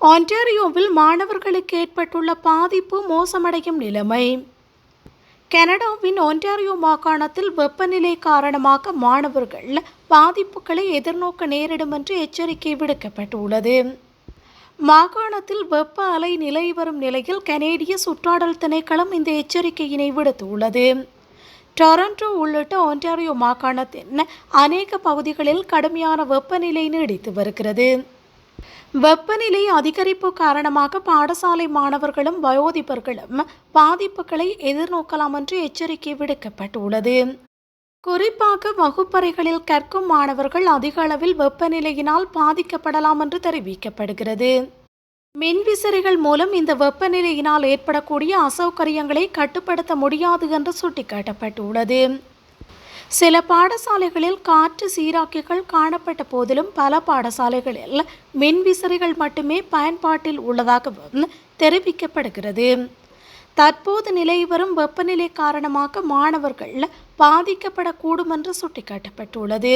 ஆன்டாரியோவில் மாணவர்களுக்கு ஏற்பட்டுள்ள பாதிப்பு மோசமடையும் நிலைமை. கனடாவின் ஒன்டாரியோ மாகாணத்தில் வெப்பநிலை காரணமாக மாணவர்கள் பாதிப்புகளை எதிர்நோக்க நேரிடும் என்று எச்சரிக்கை விடுக்கப்பட்டுள்ளது. மாகாணத்தில் வெப்ப அலை நிலை வரும் நிலையில் கனேடிய சுற்றாடல் திணைக்களம் இந்த எச்சரிக்கையினை விடுத்துள்ளது. டொரண்டோ உள்ளிட்ட ஒன்டாரியோ மாகாணத்தின் அநேக பகுதிகளில் கடுமையான வெப்பநிலை நீடித்து வருகிறது. வெப்பநிலை அதிகரிப்பு காரணமாக பாடசாலை மாணவர்களும் வயோதிபர்களும் பாதிப்புகளை எதிர்நோக்கலாம் என்று எச்சரிக்கை விடுக்கப்பட்டுள்ளது. குறிப்பாக வகுப்பறைகளில் கற்கும் மாணவர்கள் அதிக அளவில் வெப்பநிலையினால் பாதிக்கப்படலாம் என்று தெரிவிக்கப்படுகிறது. மின்விசிறிகள் மூலம் இந்த வெப்பநிலையினால் ஏற்படக்கூடிய அசௌகரியங்களை கட்டுப்படுத்த முடியாது என்று சுட்டிக்காட்டப்பட்டுள்ளது. சில பாடசாலைகளில் காற்று சீராக்கிகள் காணப்பட்ட போதிலும் பல பாடசாலைகளில் மின்விசிறிகள் மட்டுமே பயன்பாட்டில் உள்ளதாகவும் தெரிவிக்கப்படுகிறது. தற்போது நிலை வரும் வெப்பநிலை காரணமாக மாணவர்கள் பாதிக்கப்படக்கூடும் என்று சுட்டிக்காட்டப்பட்டுள்ளது.